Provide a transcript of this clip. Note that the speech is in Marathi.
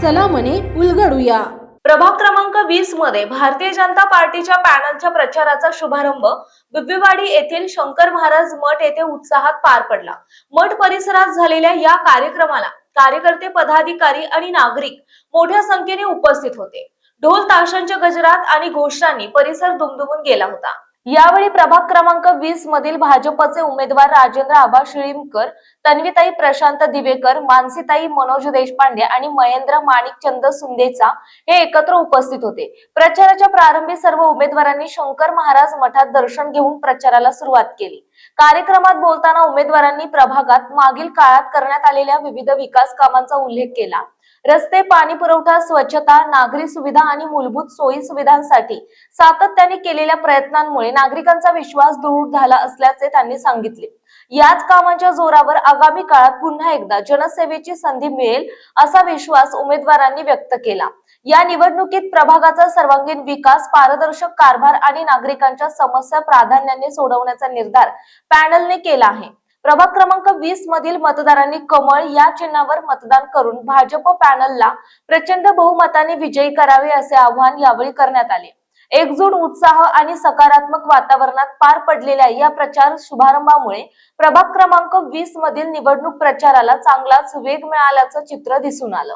चला मने उलगडूया. प्रभाग क्रमांक वीसमध्ये भारतीय जनता पार्टीच्या पॅनलच्या प्रचाराचा शुभारंभ बिब्बीवाडी येथील शंकर महाराज मठ येथे उत्साहात पार पडला. मठ परिसरात झालेल्या या कार्यक्रमाला कार्यकर्ते पदाधिकारी आणि नागरिक मोठ्या संख्येने उपस्थित होते. ढोल ताशांच्या गजरात आणि घोषणांनी परिसर दुमदुमून गेला होता. यावेळी प्रभाग क्रमांक वीस मधील भाजपचे उमेदवार राजेंद्र आबा शिळीमकर तन्वीताई प्रशांत दिवेकर मानसीताई मनोज देशपांडे आणि महेंद्र माणिकचंद सुंदेचा हे एकत्र उपस्थित होते. प्रचाराच्या प्रारंभी सर्व उमेदवारांनी शंकर महाराज मठात दर्शन घेऊन प्रचाराला सुरुवात केली. कार्यक्रमात बोलताना उमेदवारांनी प्रभागात मागील काळात करण्यात आलेल्या विविध विकास कामांचा उल्लेख केला. रस्ते पाणी पुरवठा स्वच्छता नागरी सुविधा आणि मूलभूत सोयी सुविधांसाठी सातत्याने केलेल्या प्रयत्नांमुळे नागरिकांचा विश्वास दृढ झाला असल्याचे त्यांनी सांगितले. याच कामांच्या जोरावर आगामी काळात पुन्हा एकदा जनसेवेची संधी मिळेल असा विश्वास उमेदवारांनी व्यक्त केला. या निवडणुकीत प्रभागाचा सर्वांगीण विकास पारदर्शक कारभार आणि नागरिकांच्या समस्या प्राधान्याने सोडवण्याचा निर्धार पॅनलने केला आहे. प्रभाग क्रमांक वीस मधील मतदारांनी कमळ या चिन्हावर मतदान करून भाजप पॅनलला प्रचंड बहुमताने विजयी करावे असे आवाहन यावेळी करण्यात आले. एकजूट उत्साह आणि सकारात्मक वातावरणात पार पडलेल्या या प्रचार शुभारंभामुळे प्रभाग क्रमांक वीस मधील निवडणूक प्रचाराला चांगलाच वेग मिळाल्याचं चित्र दिसून आलं.